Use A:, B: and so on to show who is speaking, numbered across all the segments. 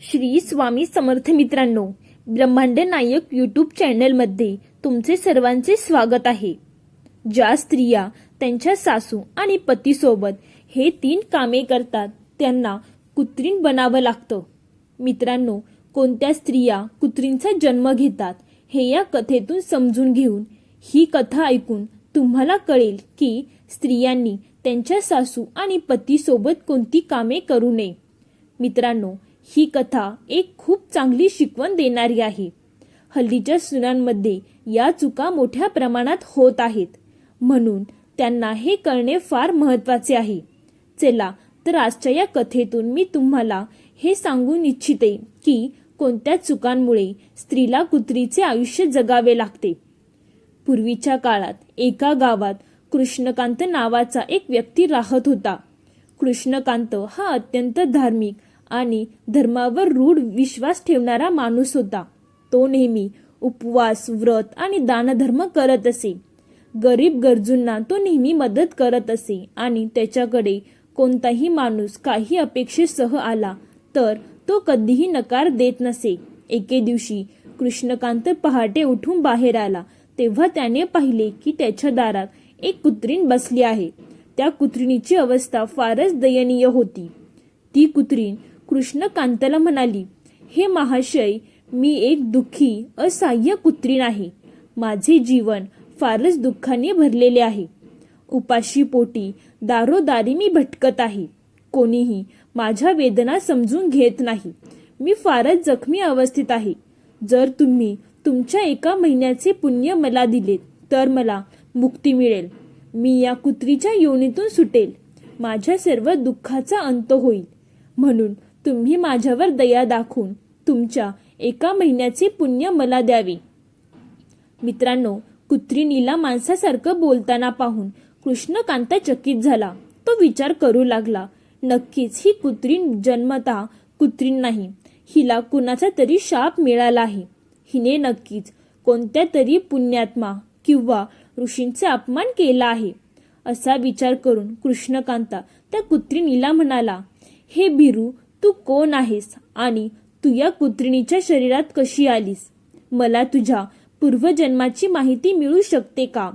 A: श्री स्वामी समर्थ मित्रांनो ब्रह्मांड नायक यूट्यूब चॅनलमध्ये तुमचे सर्वांचे स्वागत आहे. ज्या स्त्रिया त्यांच्या सासू आणि पतीसोबत हे तीन कामे करतात त्यांना कुत्रीण बनावं लागतं. मित्रांनो कोणत्या स्त्रिया कुत्रींचा जन्म घेतात हे या कथेतून समजून घेऊन ही कथा ऐकून तुम्हाला कळेल की स्त्रियांनी त्यांच्या सासू आणि पतीसोबत कोणती कामे करू नये. मित्रांनो ही कथा एक खूप चांगली शिकवण देणारी आहे. हल्लीच्या सुनांमध्ये या चुका मोठ्या प्रमाणात होत आहेत. म्हणून त्यांना हे कळणे फार महत्त्वाचे आहे. चला तर आजच्या या कथेतून मी तुम्हाला हे सांगून इच्छिते की कोणत्या चुकांमुळे स्त्रीला कुत्रीचे आयुष्य जगावे लागते. पूर्वीच्या काळात एका गावात कृष्णकांत नावाचा एक व्यक्ती राहत होता. कृष्णकांत हा अत्यंत धार्मिक आणि धर्मावर रूढ विश्वास ठेवणारा माणूस होता. तो नेहमी उपवास व्रत आणि दानधर्म करत असे. गरीब गरजूंना तो नेहमी मदत करत असे आणि त्याच्याकडे कोणताही माणूस काही अपेक्षेसह आला तर तो कधीही नकार देत नसे. एके दिवशी कृष्णकांत पहाटे उठून बाहेर आला. तेव्हा त्याने पाहिले की त्याच्या दारात एक कुत्रीण बसली आहे. त्या कुत्रिणीची अवस्था फारच दयनीय होती. ती कुत्रीण कृष्णकांतला म्हणाली हे महाशय मी एक दुःखी असहाय्य कुत्री आहे माझे जीवन फारच दुःखाने भरलेले आहे. उपाशी पोटी दारोदारी मी भटकत आहे. कोणीही माझ्या वेदना समजून घेत नाही. मी फारच जखमी अवस्थेत आहे. जर तुम्ही तुमच्या एका महिन्याचे पुण्य मला दिलेत तर मला मुक्ती मिळेल. मी या कुत्रीच्या योनीतून सुटेल. माझ्या सर्व दुःखाचा अंत होईल. म्हणून तुम्ही माझ्यावर दया दाखवून तुमच्या एका महिन्याचे पुण्य मला द्यावे. मित्रांनो कुत्रिणीला माणसासारखं बोलताना पाहून कृष्णकांता चकित झाला. तो विचार करू लागला नक्कीच ही कुत्रीण जन्मतः कुत्रीण नाही. हिला कुणाचा तरी शाप मिळाला आहे. हिने नक्कीच कोणत्या तरी पुण्यात्मा किंवा ऋषींचा अपमान केला आहे. असा विचार करून कृष्णकांता त्या कुत्रिणीला म्हणाला हे बिरू तू कोण आहेस आणि तू या कुत्रिणीच्या शरीरात कशी आलीस? मला तुझ्या पूर्वजन्माची माहिती मिळू शकते का?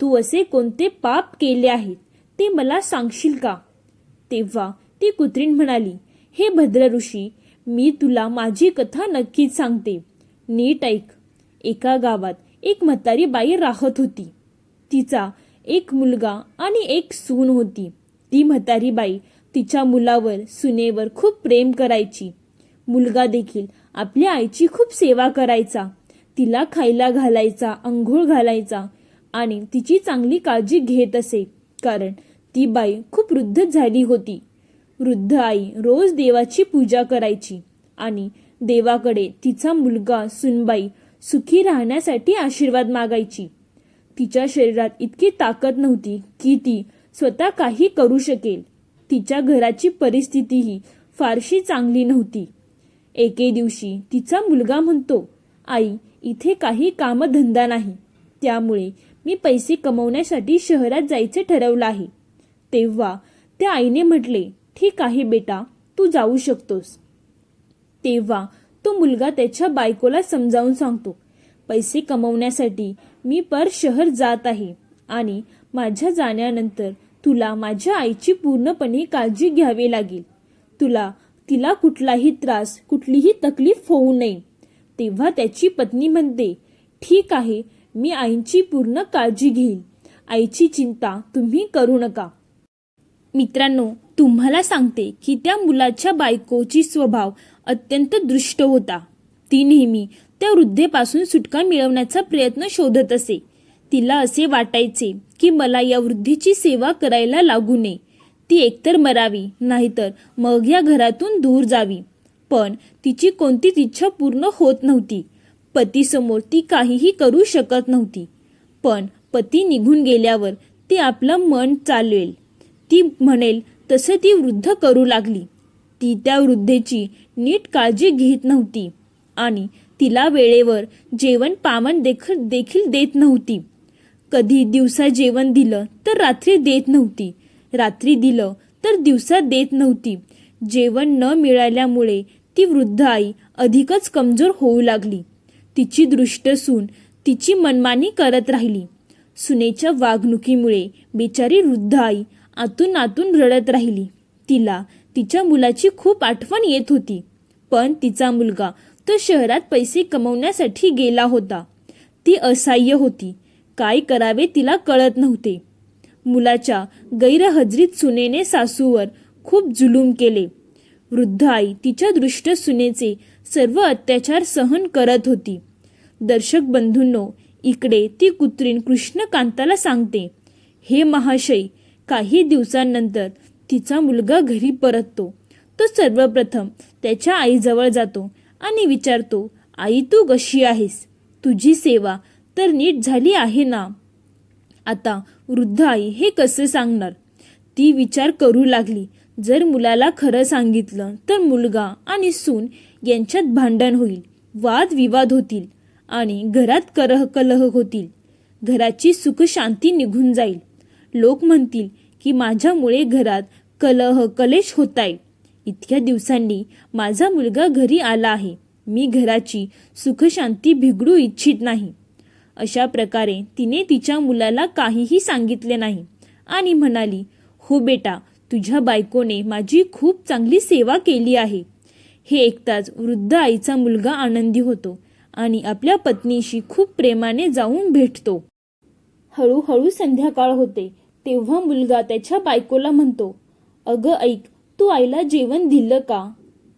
A: तू असे कोणते पाप केले आहेत ते मला सांगशील का? तेव्हा ती कुत्रीण म्हणाली हे भद्र ऋषी मी तुला माझी कथा नक्कीच सांगते. नीट ऐक. एका गावात एक म्हातारी बाई राहत होती. तिचा एक मुलगा आणि एक सून होती. ती म्हातारी बाई तिच्या मुलावर सुनेवर खूप प्रेम करायची. मुलगा देखील आपल्या आईची खूप सेवा करायचा. तिला खायला घालायचा अंघोळ घालायचा आणि तिची चांगली काळजी घेत असे. कारण ती बाई खूप वृद्ध झाली होती. वृद्ध आई रोज देवाची पूजा करायची आणि देवाकडे तिचा मुलगा सुनबाई सुखी राहण्यासाठी आशीर्वाद मागायची. तिच्या शरीरात इतकी ताकद नव्हती की ती स्वतः काही करू शकेल. तिच्या घराची परिस्थितीही फारशी चांगली नव्हती. एके दिवशी तिचा मुलगा म्हणतो आई इथे काही कामधंदा नाही. त्यामुळे मी पैसे कमवण्यासाठी शहरात जायचे ठरवलं आहे. तेव्हा त्या आईने म्हटले ठीक आहे बेटा तू जाऊ शकतोस. तेव्हा तो मुलगा त्याच्या बायकोला समजावून सांगतो पैसे कमवण्यासाठी मी पर शहर जात आहे आणि माझ्या जाण्यानंतर तुला माझ्या आईची पूर्णपणे काळजी घ्यावी लागेल. तुला तिला कुठलाही त्रास कुठलीही तकलीफ होऊ नये. तेव्हा त्याची पत्नी म्हणते ठीक आहे मी आईची पूर्ण काळजी घेईल. आईची चिंता तुम्ही करू नका. मित्रांनो तुम्हाला सांगते की त्या मुलाच्या बायकोची स्वभाव अत्यंत दृष्ट होता. ती नेहमी त्या वृद्धेपासून सुटका मिळवण्याचा प्रयत्न शोधत असे. तिला असे वाटायचे की मला या वृद्धीची सेवा करायला लागू नये. ती एकतर मरावी नाहीतर मग या घरातून दूर जावी. पण तिची कोणतीच इच्छा पूर्ण होत नव्हती. पतीसमोर ती काहीही करू शकत नव्हती. पण पती निघून गेल्यावर ती आपलं मन चालवेल. ती म्हणेल तसं ती वृद्ध करू लागली. ती त्या वृद्धेची नीट काळजी घेत नव्हती आणि तिला वेळेवर जेवण पामन देखील देखील देत नव्हती. कधी दिवसा जेवण दिलं तर रात्री देत नव्हती. रात्री दिलं तर दिवसा देत नव्हती. जेवण न मिळाल्यामुळे ती वृद्ध आई अधिकच कमजोर होऊ लागली. तिची दृष्ट सून तिची मनमानी करत राहिली. सुनेच्या वागणुकीमुळे बिचारी वृद्ध आई आतून आतून रडत राहिली. तिला तिच्या मुलाची खूप आठवण येत होती. पण तिचा मुलगा तो शहरात पैसे कमवण्यासाठी गेला होता. ती असहाय्य होती. काय करावे तिला कळत नव्हते. मुलाच्या गैरहजरीत सुनेने सासूवर खूप जुलूम केले. वृद्ध आई तिच्या दृष्ट सुनेचे सर्व अत्याचार सहन करत होती. दर्शक बंधूंनो इकडे ती कुत्रीण कृष्णकांताला सांगते हे महाशय काही दिवसांनंतर तिचा मुलगा घरी परततो. तो सर्वप्रथम त्याच्या आईजवळ जातो आणि विचारतो आई तू कशी आहेस? तुझी सेवा तर नीट झाली आहे ना? आता वृद्ध आई हे कसे सांगणार? ती विचार करू लागली. जर मुलाला खरं सांगितलं तर मुलगा आणि सून यांच्यात भांडण होईल वाद विवाद होतील आणि घरात करह कलह होतील. घराची सुख शांती निघून जाईल. लोक म्हणतील की माझ्यामुळे घरात कलह कलेश होत आहे इतक्या दिवसांनी माझा मुलगा घरी आला आहे. मी घराची सुखशांती बिघडू इच्छित नाही. अशा प्रकारे तिने तिच्या मुलाला काहीही सांगितले नाही. आणि म्हणाली हो बेटा तुझ्या बायकोने माझी खूप चांगली सेवा केली आहे. हे ऐकताच वृद्ध आईचा मुलगा आनंदी होतो आणि आपल्या पत्नीशी खूप प्रेमाने जाऊन भेटतो. हळूहळू संध्याकाळ होते तेव्हा मुलगा त्याच्या बायकोला म्हणतो अगं ऐक तू आईला जेवण दिलं का?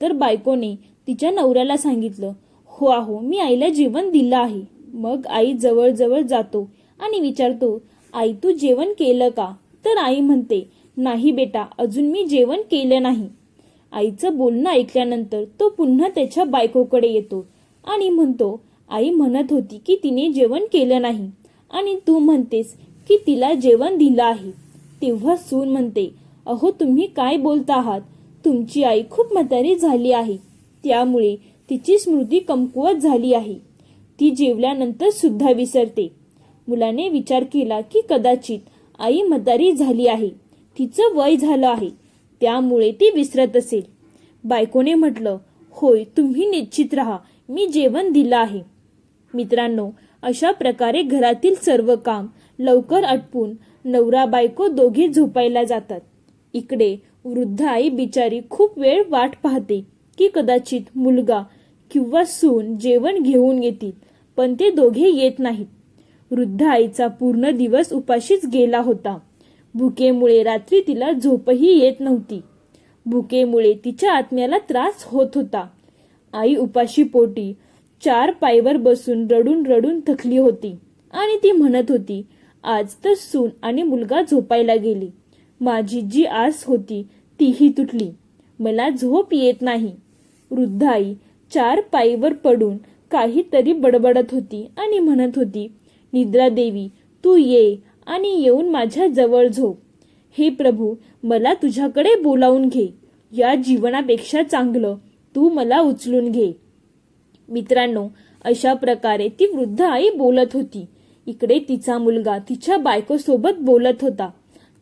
A: तर बायकोने तिच्या नवऱ्याला सांगितलं हो आहो मी आईला जेवण दिलं आहे. मग आई जवळजवळ जातो आणि विचारतो आई तू जेवण केलं का? तर आई म्हणते नाही बेटा अजून मी जेवण केलं नाही. आईचं बोलणं ऐकल्यानंतर तो पुन्हा त्याच्या बायकोकडे येतो आणि म्हणतो आई म्हणत होती की तिने जेवण केलं नाही. आणि तू म्हणतेस की तिला जेवण दिलं आहे. तेव्हा सून म्हणते अहो तुम्ही काय बोलता आहात? तुमची आई खूप म्हातारी झाली आहे. त्यामुळे तिची स्मृती कमकुवत झाली आहे. ती जेवल्यानंतर सुद्धा विसरते. मुलाने विचार केला की कदाचित आई म्हातारी झाली आहे. तिचं वय झालं आहे. त्यामुळे ती विसरत असेल. बायकोने म्हटलं होय तुम्ही निश्चित राहा. मी जेवण दिलं आहे. मित्रांनो अशा प्रकारे घरातील सर्व काम लवकर आटपून नवरा बायको दोघे झोपायला जातात. इकडे वृद्ध आई बिचारी खूप वेळ वाट पाहते की कदाचित मुलगा किंवा सून जेवण घेऊन येतील. पण ते दोघे येत नाहीत. वृद्ध आईचा पूर्ण दिवस उपाशीच गेला होता. भुकेमुळे रात्री तिला झोपही येत नव्हती. भुकेमुळे तिच्या आत्म्याला त्रास होत होता. आई उपाशी पोटी चार पायवर बसून रडून रडून थकली होती आणि ती म्हणत होती आज तर सून आणि मुलगा झोपायला गेली. माझी जी आस होती तीही तुटली. मला झोप येत नाही. वृद्ध आई चार पायीवर पडून काहीतरी बडबडत होती आणि म्हणत होती निद्रा देवी तू ये आणि येऊन माझ्या जवळ झोप. हे प्रभू मला तुझ्याकडे बोलावून घे. या जीवनापेक्षा चांगलं तू मला उचलून घे. मित्रांनो अशा प्रकारे ती वृद्ध आई बोलत होती. इकडे तिचा मुलगा तिच्या बायकोसोबत बोलत होता.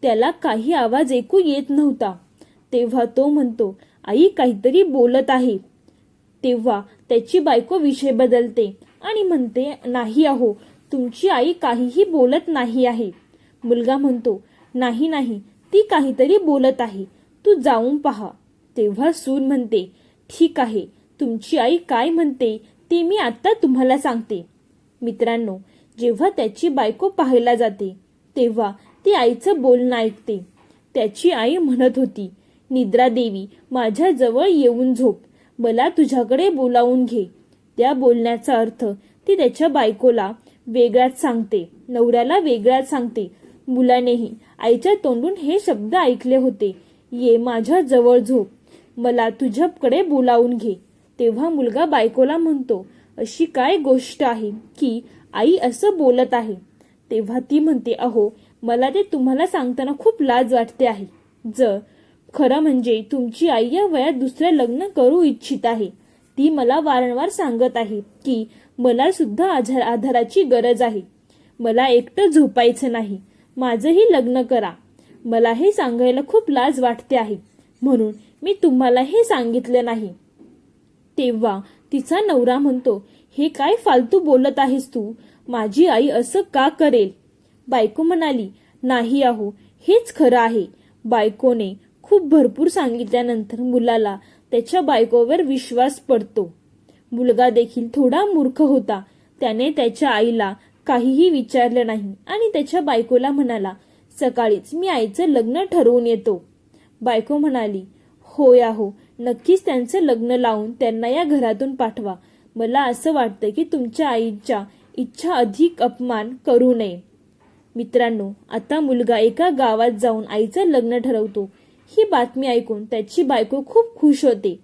A: त्याला काही आवाज ऐकू येत नव्हता. तेव्हा तो म्हणतो आई काहीतरी बोलत आहे. तेव्हा त्याची बायको विषय बदलते आणि म्हणते नाही अहो तुमची आई काहीही बोलत नाही आहे. मुलगा म्हणतो नाही नाही ती काहीतरी बोलत आहे तू जाऊन पहा. तेव्हा सून म्हणते ठीक आहे तुमची आई काय म्हणते ते मी आता तुम्हाला सांगते. मित्रांनो जेव्हा त्याची बायको पाहायला जाते तेव्हा ती आईचं बोलणं ऐकते. त्याची आई म्हणत होती निद्रा देवी माझ्याजवळ येऊन झोप. मला तुझ्याकडे बोलावून घे. त्या बोलण्याचा अर्थ ती त्याच्या बायकोला वेगळ्याच सांगते नवऱ्याला वेगळ्याच सांगते. मुलानेही आईच्या तोंडून हे शब्द ऐकले होते. ये माझ्या जवळ झोप. मला तुझ्याकडे बोलावून घे. तेव्हा मुलगा बायकोला म्हणतो अशी काय गोष्ट आहे की आई असं बोलत आहे? तेव्हा ती म्हणते अहो मला ते तुम्हाला सांगताना खूप लाज वाटते आहे. जर खरं म्हणजे तुमची आई या वयात दुसरं लग्न करू इच्छित आहे. ती मला वारंवार सांगत आहे की मला सुद्धा आधार आधाराची गरज आहे. मला एकटं झोपायचं नाही. माझंही लग्न करा. मला हे सांगायला खूप लाज वाटते आहे. म्हणून मी तुम्हाला हे सांगितलं नाही. तेव्हा तिचा नवरा म्हणतो हे काय फालतू बोलत आहेस तू? माझी आई असं का करेल? बायको म्हणाली नाही आहो हेच खरं आहे. बायकोने खूप भरपूर सांगितल्यानंतर मुलाला त्याच्या बायकोवर विश्वास पडतो. मुलगा देखील थोडा मूर्ख होता. त्याने त्याच्या आईला काहीही विचारलं नाही आणि त्याच्या बायकोला म्हणाला सकाळीच मी आईचं लग्न ठरवून येतो. बायको म्हणाली हो या हो नक्कीच त्यांचं लग्न लावून त्यांना या घरातून पाठवा. मला असं वाटतं की तुमच्या आईच्या इच्छा अधिक अपमान करू नये. मित्रांनो आता मुलगा एका गावात जाऊन आईचं लग्न ठरवतो. ही बातमी ऐकून त्याची बायको खूप खुश होते.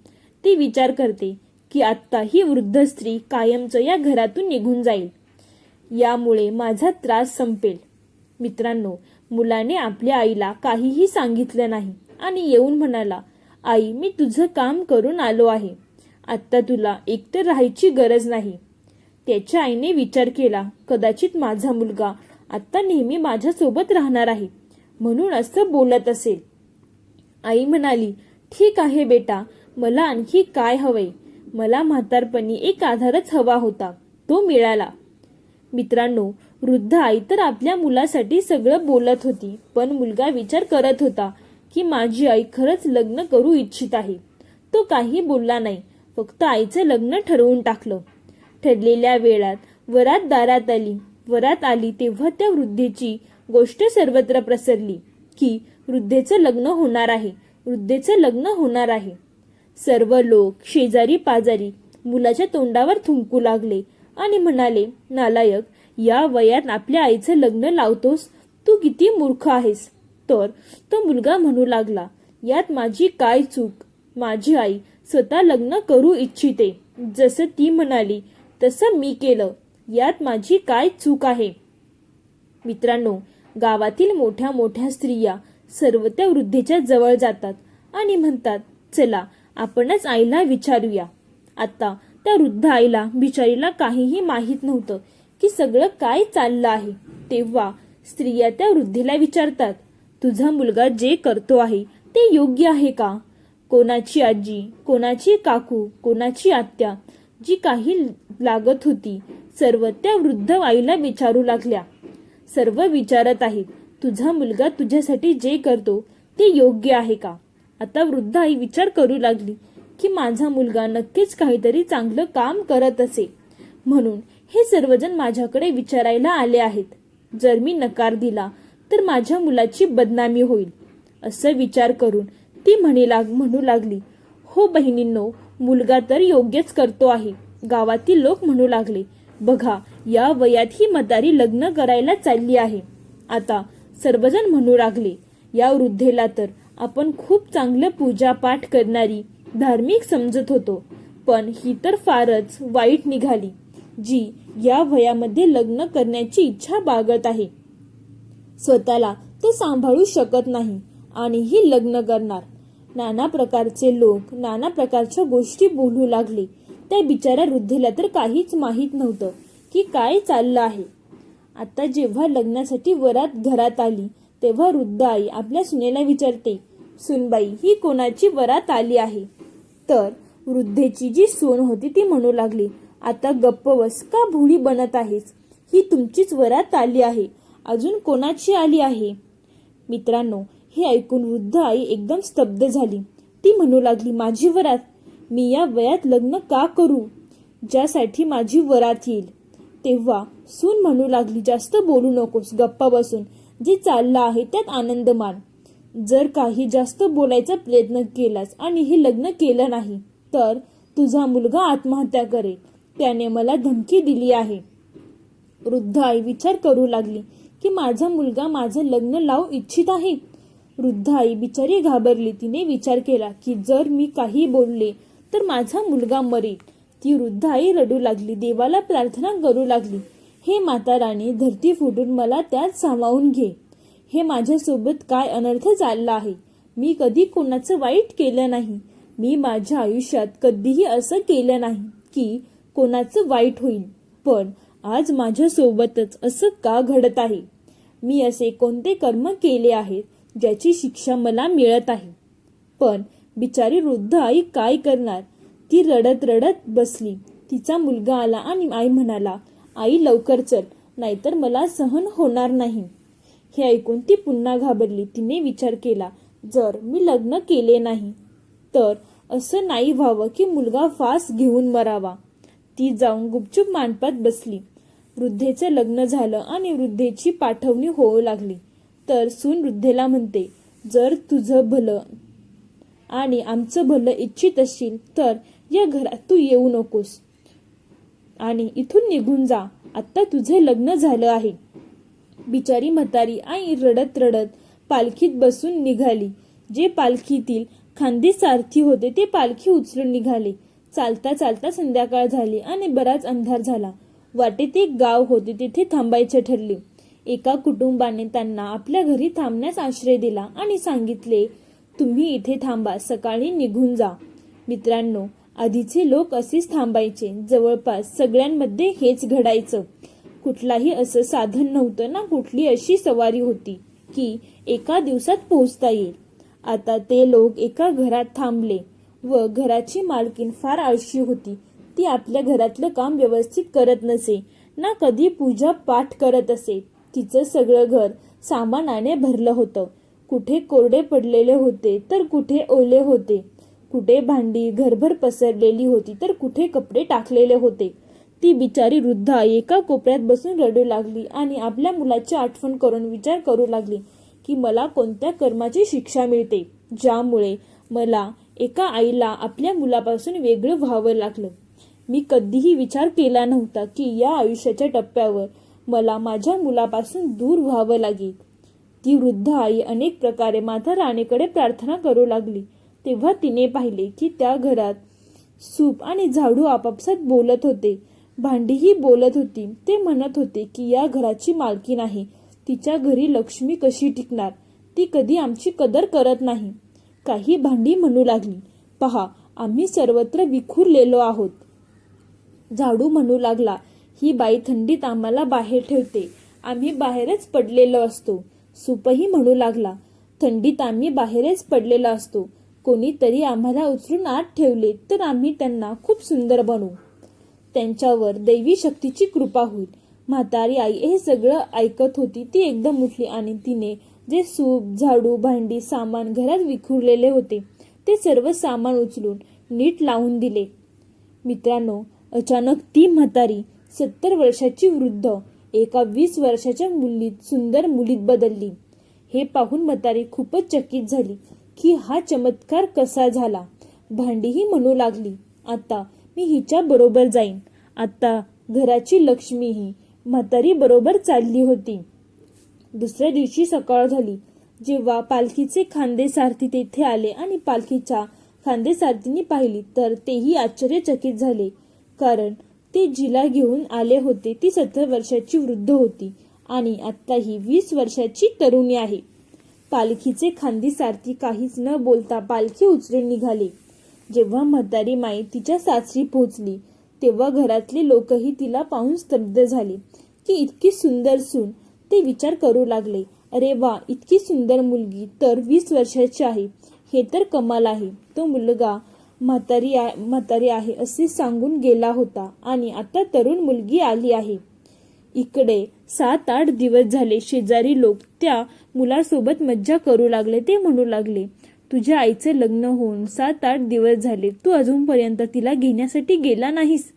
A: ती विचार करते की आत्ता ही वृद्ध स्त्री कायमचं या घरातून निघून जाईल. यामुळे माझा त्रास संपेल. मित्रांनो मुलाने आपल्या आईला काहीही सांगितलं नाही आणि येऊन म्हणाला आई मी तुझं काम करून आलो आहे. आत्ता तुला एकटं राहायची गरज नाही. त्याच्या आईने विचार केला कदाचित माझा मुलगा आत्ता नेहमी माझ्यासोबत राहणार आहे. म्हणून असं बोलत असेल. आई म्हणाली ठीक आहे बेटा मला आणखी काय हवंय मला म्हातारपणी एक आधारच हवा होता तो मिळाला. मित्रांनो वृद्ध आई तर आपल्या मुलासाठी सगळं बोलत होती पण मुलगा विचार करत होता की माझी आई खरंच लग्न करू इच्छित आहे. तो काही बोलला नाही फक्त आईचं लग्न ठरवून टाकलं. ठरलेल्या वेळात वरात दारात आली. वरात आली तेव्हा त्या वृद्धेची गोष्ट सर्वत्र प्रसरली की वृद्धेचं लग्न होणार आहे. वृद्धेचं लग्न होणार आहे. सर्व लोक शेजारी पाजारी मुलाच्या तोंडावर थुंकू लागले आणि म्हणाले नालायक या वयात आपल्या आईचं लग्न लावतोस? तू किती मूर्ख आहेस. तर तो मुलगा म्हणू लागला यात माझी काय चूक? माझी आई स्वतः लग्न करू इच्छिते. जसं ती म्हणाली तसं मी केलं. यात माझी काय चूक आहे? मित्रांनो गावातील मोठ्या मोठ्या स्त्रिया सर्व त्या वृद्धेच्या जवळ जातात आणि म्हणतात चला आपणच आईला विचारूया. आता त्या वृद्ध आईला बिचारीला काहीही माहीत नव्हतं की सगळं काय चाललं आहे. तेव्हा स्त्रिया त्या वृद्धेला विचारतात तुझा मुलगा जे करतो आहे ते योग्य आहे का? कोणाची आजी कोणाची काकू कोणाची आत्या जी काही लागत होती सर्व त्या वृद्ध आईला विचारू लागल्या. सर्व विचारत आहेत तुझा मुलगा तुझ्यासाठी जे करतो ते योग्य आहे का? आता वृद्ध आई विचार करू लागली की माझा मुलगा नक्कीच काहीतरी चांगलं काम करत असे. म्हणून हे सर्वजण माझ्याकडे विचारायला आले आहेत. जर मी नकार दिला तर माझ्या मुलाची बदनामी होईल. असं विचार करून ती म्हणे लाग म्हणू लागली हो बहिणींनो मुलगा तर योग्यच करतो आहे. गावातील लोक म्हणू लागले बघा या वयात ही मतारी लग्न करायला चालली आहे. आता सर्वजण म्हणू लागले या वृद्धेला तर आपण खूप चांगलं पूजापाठ करणारी धार्मिक समजत होतो पण ही तर फारच वाईट निघाली जी या वयामध्ये लग्न करण्याची इच्छा बागत आहे. स्वतःला तो सांभाळू शकत नाही आणि ही लग्न करणार. नाना प्रकारचे लोक नाना प्रकारच्या गोष्टी बोलू लागले. त्या बिचाऱ्या वृद्धेला तर काहीच माहीत नव्हतं की काय चाललं आहे. आता जेव्हा लग्नासाठी वरात घरात आली तेव्हा वृद्ध आई आपल्या सुनेला विचारते सुनबाई ही कोणाची वरात आली आहे? तर वृद्धेची जी सून होती ती म्हणू लागली आता गप्प बस का भुळी बनत आहेस? ही तुमचीच वरात आली आहे. अजून कोणाची आली आहे? मित्रांनो हे ऐकून वृद्ध आई एकदम स्तब्ध झाली. ती म्हणू लागली माझी वरात? मी या वयात लग्न का करू? ज्यासाठी माझी वरात येईल. तेव्हा सून म्हणू लागली जास्त बोलू नकोस गप्पा बसून. जे चाललं आहे त्यात आनंद मान जर काही जास्त बोलायचा प्रयत्न केलास आणि हे लग्न केलं नाही तर तुझा मुलगा आत्महत्या करेल. त्याने मला धमकी दिली आहे. वृद्ध आई विचार करू लागली की माझा मुलगा माझं लग्न लावू इच्छित आहे? वृद्ध आई बिचारी घाबरली. तिने विचार केला की जर मी काही बोलले तर माझा मुलगा मरेल. ती वृद्ध आई रडू लागली देवाला प्रार्थना करू लागली. हे माता राणी धरती फुटून मला त्यात सामावून घे. हे माझ्यासोबत काय अनर्थ चालला आहे? मी कधी कोणाचं वाईट केलं नाही. मी माझ्या आयुष्यात कधीही असं केलं नाही की कोणाचं वाईट होईल. पण आज माझ्यासोबतच असं का घडत आहे? मी असे कोणते कर्म केले आहेत ज्याची शिक्षा मला मिळत आहे? पण बिचारी वृद्ध आई काय करणार? ती रडत रडत बसली. तिचा मुलगा आला आणि आई म्हणाला आई लवकर चल नाहीतर मला सहन होणार नाही. हे ऐकून ती पुन्हा घाबरली. तिने विचार केला जर मी लग्न केले नाही तर असं नाही व्हावं की मुलगा फास घेऊन मरावा. ती जाऊन गुपचूप मांडपात बसली. वृद्धेचं लग्न झालं आणि वृद्धेची पाठवणी होऊ लागली. तर सून वृद्धेला म्हणते जर तुझं भलं आणि आमचं भलं इच्छित असशील तर या घरात तू येऊ नकोस. आणि इथून निघून जा. आत्ता तुझे लग्न झालं आहे. बिचारी म्हातारी आई रडत रडत पालखीत बसून निघाली. जे पालखीतील खांदी सारथी होते ते पालखी उचलून निघाले. चालता चालता संध्याकाळ झाली आणि बराच अंधार झाला. वाटेत एक गाव होते तिथे थांबायचे ठरले. एका कुटुंबाने त्यांना आपल्या घरी थांबण्यास आश्रय दिला आणि सांगितले तुम्ही इथे थांबा सकाळी निघून जा. मित्रांनो आधीचे लोक असेच थांबायचे. जवळपास सगळ्यांमध्ये हेच घडायचं. कुठलाही असं साधन नव्हतं ना कुठली अशी सवारी होती की एका दिवसात पोहोचता येईल. आता ते लोक एका घरात थांबले व घराची मालकीन फार आळशी होती. ती आपल्या घरातलं काम व्यवस्थित करत नसे ना कधी पूजा पाठ करत असे. तिचं सगळं घर सामानाने भरलं होतं. कुठे कोरडे पडलेले होते तर कुठे ओले होते. कुठे भांडी घरभर पसरलेली होती तर कुठे कपडे टाकलेले होते? ती बिचारी वृद्ध आई एका कोपऱ्यात बसून रडू लागली आणि आपल्या मुलाची आठवण करून विचार करू लागली की मला कोणत्या कर्माची शिक्षा मिळते ज्यामुळे मला एका आईला आपल्या मुलापासून वेगळं व्हावं लागलं. मी कधीही विचार केला नव्हता की या आयुष्याच्या टप्प्यावर मला माझ्या मुलापासून दूर व्हावं लागेल. ती वृद्ध आई अनेक प्रकारे माता राणीकडे प्रार्थना करू लागली. तेव्हा तिने पाहिले की त्या घरात सूप आणि झाडू आपापसात बोलत होते. भांडीही बोलत होती. ते म्हणत होते की या घराची मालकी नाही. तिच्या घरी लक्ष्मी कशी टिकणार? ती कधी आमची कदर करत नाही. काही भांडी म्हणू लागली. पहा आम्ही सर्वत्र विखुरलेलो आहोत. झाडू म्हणू लागला ही बाई थंडीत आम्हाला बाहेर ठेवते. आम्ही बाहेरच पडलेलो असतो. सुपही म्हणू लागला थंडीत आम्ही बाहेरच पडलेलो असतो. कोणीतरी आम्हाला उचलून आत ठेवले तर आम्ही त्यांना खूप सुंदर बनवू त्यांच्यावर दैवी शक्तीची कृपा होईल. म्हातारी आई हे सगळं ऐकत होती ती एकदम उठली आणि तिने जे सूप झाडू भांडी सामान घरात विखुरलेले होते ते सर्व सामान उचलून नीट लावून दिले. मित्रांनो अचानक ती म्हातारी सत्तर वर्षाची वृद्ध एका वीस वर्षाच्या मुलीत सुंदर मुलीत बदलली. हे पाहून म्हातारी खूपच चकित झाली. की हा चमत्कार कसा झाला? भांडीही म्हणू लागली. आता मी हिच्या बरोबर जाईन. आता घराची लक्ष्मी ही म्हातारी बरोबर चालली होती. दुसऱ्या दिवशी सकाळ झाली. जेव्हा पालखीचे खांदे सारथी तेथे आले आणि पालखीच्या खांदे सारथीने पाहिली तर तेही आश्चर्यचकित झाले. कारण ते जिला घेऊन आले होते. ती सत्तर वर्षाची वृद्ध होती आणि आता ही वीस वर्षाची तरुणी आहे. पालखीचे खांदी सारथी काहीच न बोलता पालखी उचलून निघाली. जेव्हा म्हातारी माई तिच्या सासरी पोहोचली तेव्हा घरातले लोकही तिला पाहून स्तब्ध झाले की इतकी सुंदर सून. ते विचार करू लागले अरे वा इतकी सुंदर मुलगी तर वीस वर्षाची आहे. हे तर कमाल आहे. तो मुलगा म्हातारी आ- म्हातारी आहे असे सांगून गेला होता आणि आता तरुण मुलगी आली आहे. इकडे सात आठ दिवस झाले शेजारी लोक त्या मुलासोबत मज्जा करू लागले ते म्हणू लागले तुझ्या आईचे लग्न होऊन सात आठ दिवस झाले तू अजूनपर्यंत तिला घेण्यासाठी गेला नाहीस.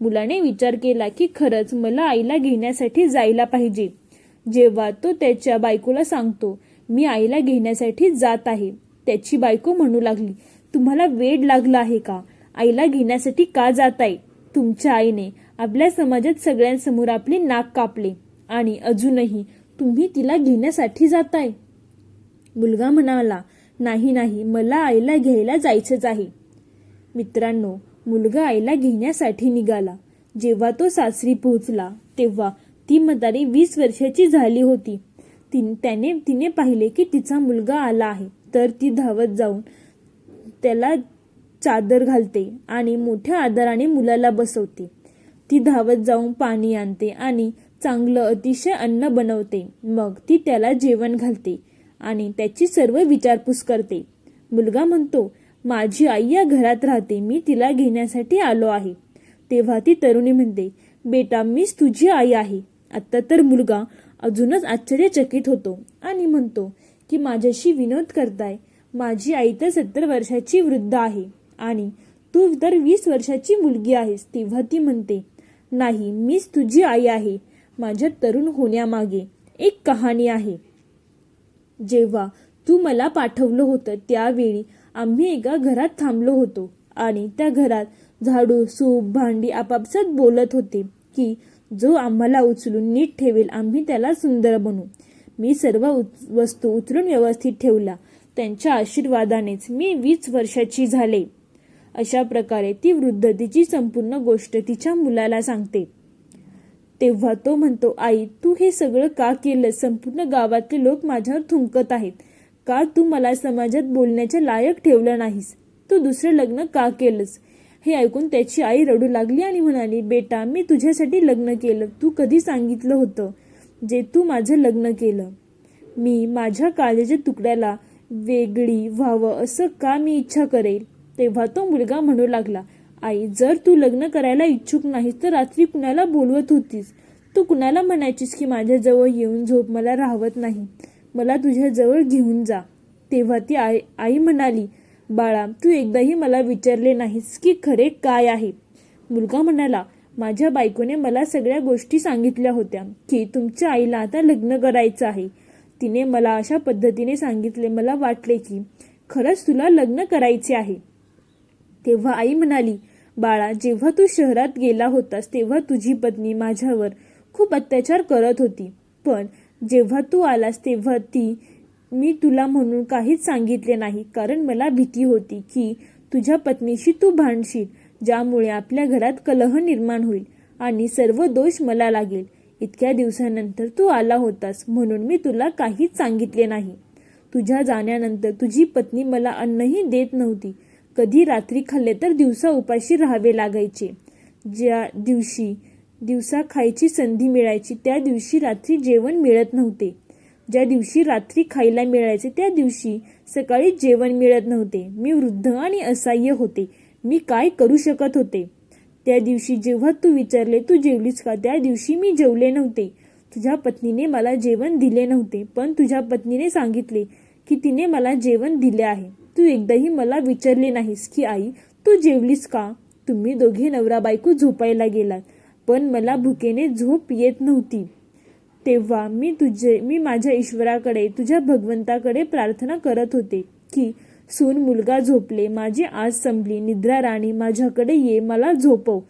A: मुलाने विचार केला की खरंच मला आईला घेण्यासाठी जायला पाहिजे. जेव्हा तो त्याच्या बायकोला सांगतो मी आईला घेण्यासाठी जात आहे. त्याची बायको म्हणू लागली तुम्हाला वेड लागला आहे का? आईला घेण्यासाठी का जात आहे तुमच्या आईने आपल्या समाजात सगळ्यांसमोर आपले नाक कापले आणि अजूनही तुम्ही तिला घेण्यासाठी जाताय. मुलगा म्हणाला नाही नाही मला आईला घ्यायला जायचंच आहे. मित्रांनो मुलगा आईला घेण्यासाठी निघाला. जेव्हा तो सासरी पोहोचला तेव्हा ती म्हातारी वीस वर्षाची झाली होती. ती- त्याने तिने पाहिले की तिचा मुलगा आला आहे. तर ती धावत जाऊन त्याला चादर घालते आणि मोठ्या आदराने मुलाला बसवते. ती धावत जाऊन पाणी आणते आणि चांगलं अतिशय अन्न बनवते. मग ती त्याला जेवण घालते आणि त्याची सर्व विचारपूस करते. मुलगा म्हणतो माझी आई या घरात राहते मी तिला घेण्यासाठी आलो आहे. तेव्हा ती तरुणी म्हणते बेटा मीच तुझी आई आहे. आत्ता तर मुलगा अजूनच आश्चर्यचकित होतो आणि म्हणतो की माझ्याशी विनोद करताय. माझी आई तर सत्तर वर्षाची वृद्ध आहे आणि तू तर वीस वर्षाची मुलगी आहेस. तेव्हा ती म्हणते नाही मीच तुझी आई आहे. माझ्या तरुण होण्यामागे एक कहाणी आहे. जेव्हा तू मला पाठवलं होतं त्यावेळी आम्ही एका घरात थांबलो होतो आणि त्या घरात झाडू सूप भांडी आपापसात बोलत होते की जो आम्हाला उचलून नीट ठेवेल आम्ही त्याला सुंदर बनू मी सर्व उच- वस्तू उचलून व्यवस्थित ठेवला त्यांच्या आशीर्वादानेच मी वीस वर्षाची झाले. अशा प्रकारे ती वृद्ध तिची संपूर्ण गोष्ट तिच्या मुलाला सांगते. तेव्हा तो म्हणतो आई तू हे सगळं का केलं संपूर्ण गावातले लोक माझ्यावर थुंकत आहेत. का तू मला समाजात बोलण्याच्या लायक ठेवलं नाहीस? तू दुसरं लग्न का केलंस हे ऐकून त्याची आई रडू लागली आणि म्हणाली बेटा मी तुझ्यासाठी लग्न केलं. तू कधी सांगितलं होतं जे तू माझं लग्न केलं? मी माझ्या काळजाच्या तुकड्याला वेगळी व्हावं असं का मी इच्छा करेल? तेव्हा तो मुलगा म्हणू लागला आई जर तू लग्न करायला इच्छुक नाहीस तर रात्री कुणाला बोलवत होतीस? तू कुणाला म्हणायचीस की माझ्याजवळ येऊन झोप मला राहवत नाही? मला तुझ्याजवळ घेऊन जा. तेव्हा ती आई आई म्हणाली बाळा तू एकदाही मला विचारले नाहीस की खरे काय आहे? मुलगा म्हणाला माझ्या बायकोने मला सगळ्या गोष्टी सांगितल्या होत्या की तुमच्या आईला आता लग्न करायचं आहे. तिने मला अशा पद्धतीने सांगितले मला वाटले की खरंच तुला लग्न करायचे आहे. तेव्हा आई म्हणाली बाळा जेव्हा तू शहरात गेला होतास तेव्हा तुझी पत्नी माझ्यावर खूप अत्याचार करत होती. पण जेव्हा तू आलास तेव्हा ती मी तुला म्हणून काहीच सांगितले नाही. कारण मला भीती होती की तुझ्या पत्नीशी तू भांडशील ज्यामुळे आपल्या घरात कलह निर्माण होईल आणि सर्व दोष मला लागेल. इतक्या दिवसानंतर तू आला होतास म्हणून मी तुला काहीच सांगितले नाही. तुझ्या जाण्यानंतर तुझी पत्नी मला अन्नही देत नव्हती. कधी रात्री खाल्ले तर दिवसा उपाशी राहावे लागायचे. ज्या दिवशी दिवसा खायची संधी मिळायची त्या दिवशी रात्री जेवण मिळत नव्हते. ज्या दिवशी रात्री खायला मिळायचे त्या दिवशी सकाळी जेवण मिळत नव्हते. मी वृद्ध आणि असहाय्य होते. मी काय करू शकत होते? त्या दिवशी जेव्हा तू विचारले तू जेवलीस का? त्या दिवशी मी जेवले नव्हते. तुझ्या पत्नीने मला जेवण दिले नव्हते पण तुझ्या पत्नीने सांगितले की तिने मला जेवण दिले आहे. तू एकदाही मला विचारले नाहीस की आई तू जेवलीस का? तुम्ही दोघे नवरा बायको झोपायला गेलात पण मला भुकेने झोप येत नव्हती. तेव्हा मी तुझे मी माझ्या ईश्वराकडे तुझ्या भगवंताकडे प्रार्थना करत होते की सून मुलगा झोपले माझी आज संपली निद्रा राणी माझ्याकडे ये मला झोपव.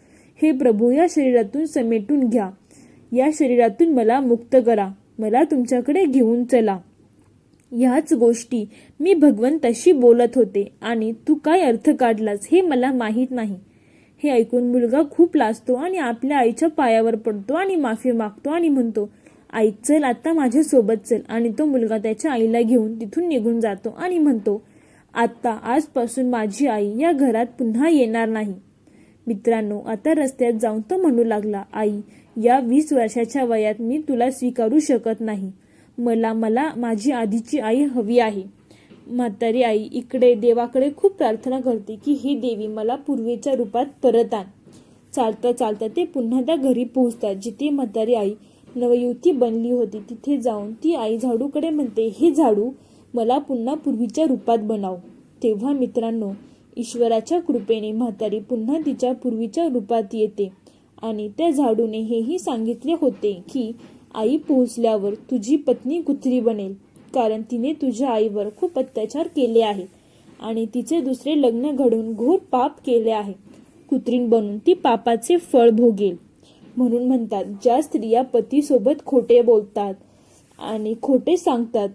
A: हे प्रभू या शरीरातून समेटून घ्या. या शरीरातून मला मुक्त करा. मला तुमच्याकडे घेऊन चला. ह्याच गोष्टी मी भगवंताशी बोलत होते आणि तू काय अर्थ काढलास हे मला माहीत नाही. हे ऐकून मुलगा खूप लाजतो आणि आपल्या आईच्या पायावर पडतो आणि माफी मागतो आणि म्हणतो आई चल आता माझ्या सोबत चल. आणि तो मुलगा त्याच्या आईला घेऊन तिथून निघून जातो आणि म्हणतो आत्ता आजपासून माझी आई या घरात पुन्हा येणार नाही. मित्रांनो आता रस्त्यात जाऊन तो म्हणू लागला आई या वीस वर्षाच्या वयात मी तुला स्वीकारू शकत नाही. मला मला माझी आधीची आई हवी आहे. म्हातारी आई इकडे देवाकडे खूप प्रार्थना करते की ही देवी मला पूर्वीच्या रूपात परत आण. चालता चालता ते पुन्हा त्या घरी पोहोचतात. जिथे म्हातारी आई नवयुवती बनली होती तिथे जाऊन ती आई झाडूकडे म्हणते हे झाडू मला पुन्हा पूर्वीच्या रूपात बनाव. तेव्हा मित्रांनो ईश्वराच्या कृपेने म्हातारी पुन्हा तिच्या पूर्वीच्या रूपात येते आणि त्या झाडूने हेही सांगितले होते की आई पोहोचल्यावर तुझी पत्नी कुत्री बनेल कारण तिने तुझ्या आईवर खूप अत्याचार केले आहे आणि तिचे दुसरे लग्न घडून घोर पाप केले आहे. कुत्रीण बनून ती पापाचे फळ भोगेल. म्हणून म्हणतात ज्या स्त्रिया पतीसोबत खोटे बोलतात आणि खोटे सांगतात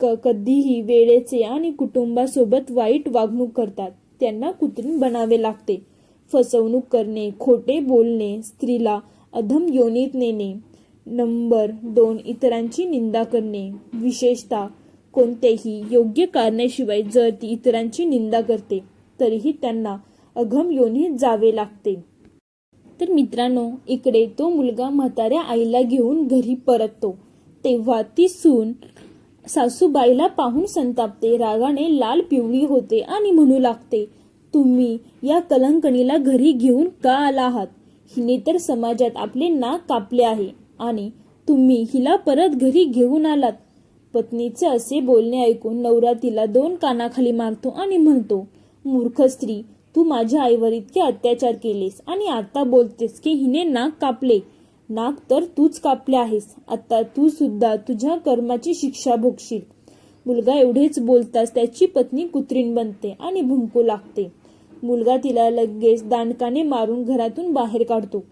A: क- कधीही वेळेचे आणि कुटुंबासोबत वाईट वागणूक करतात त्यांना कुत्रीण बनावे लागते. फसवणूक करणे खोटे बोलणे स्त्रीला अधम योनीत नेणे नंबर दोन इतरांची निंदा करणे. विशेषतः कोणत्याही योग्य कारणाशिवाय जर ती इतरांची निंदा करते तरीही त्यांना अघम योनीत जावे लागते. तर मित्रांनो इकडे तो मुलगा म्हाताऱ्या आईला घेऊन घरी परततो. तेव्हा ती सून सासूबाईला पाहून संतापते. रागाने लाल पिवळी होते आणि म्हणू लागते तुम्ही या कलंकणीला घरी घेऊन का आला आहात हिने तर समाजात आपले नाक कापले आहे. आणि तुम्ही हिला परत घरी घेऊन आलात. पत्नीचे असे बोलणे ऐकून नवरा तिला दोन कानाखाली मारतो आणि म्हणतो मूर्ख स्त्री तू माझ्या आईवर इतके अत्याचार केलेस आणि आता बोलतेस की हिने नाक कापले. नाक तर तूच कापले आहेस. आता तू सुद्धा तुझ्या कर्माची शिक्षा भोगशील. मुलगा एवढेच बोलताच त्याची पत्नी कुत्रीण बनते आणि भुंकू लागते. मुलगा तिला लगेच दांडकाने मारून घरातून बाहेर काढतो.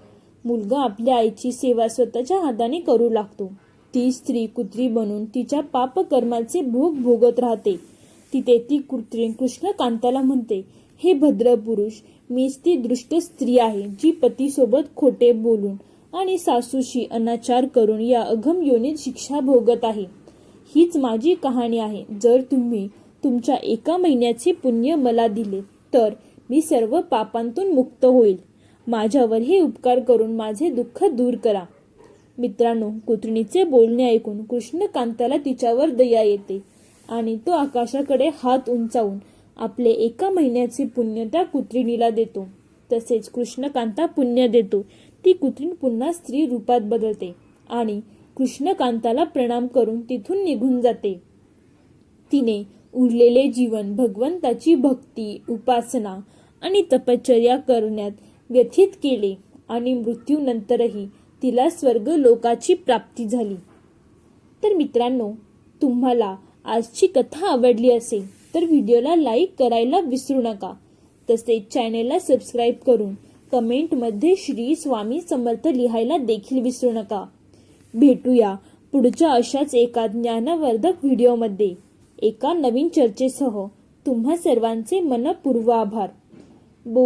A: मुलगा आपल्या आईची सेवा स्वतःच्या हाताने करू लागतो. ती स्त्री कुत्री बनून तिच्या पापकर्माचे भोग भोगत राहते. तिथे ती कृत्रिम कृष्णकांताला म्हणते हे भद्र पुरुष मीच ती दृष्ट स्त्री आहे जी पतीसोबत खोटे बोलून आणि सासूशी अनाचार करून या अघम योनीत शिक्षा भोगत आहे. हीच माझी कहाणी आहे. जर तुम्ही तुमच्या एका महिन्याचे पुण्य मला दिले तर मी सर्व पापांतून मुक्त होईल. माझ्यावरही उपकार करून माझे दुःख दूर करा. मित्रांनो कुत्रिणीचे बोलणे ऐकून कृष्णकांताला तिच्यावर दया येते आणि तो आकाशाकडे हात उंचावून आपले एका महिन्याचे पुण्य त्या कुत्रिणीला देतो. तसेच कृष्णकांता पुण्य देतो. ती कुत्रीण पुन्हा स्त्री रूपात बदलते आणि कृष्णकांताला प्रणाम करून तिथून निघून जाते. तिने उरलेले जीवन भगवंताची भक्ती उपासना आणि तपश्चर्या करण्यात व्यथित केले आणि मृत्यूनंतरही तिला स्वर्ग लोकाची प्राप्ती झाली. तर मित्रांनो तुम्हाला आजची कथा आवडली असेल तर व्हिडिओला लाईक करायला विसरू नका. तसेच चॅनेलला सबस्क्राईब करून कमेंटमध्ये श्री स्वामी समर्थ लिहायला देखील विसरू नका. भेटूया पुढच्या अशाच एका ज्ञानवर्धक व्हिडिओमध्ये. एका नवीन चर्चेसह तुम्हा सर्वांचे मनपूर्व आभार. बो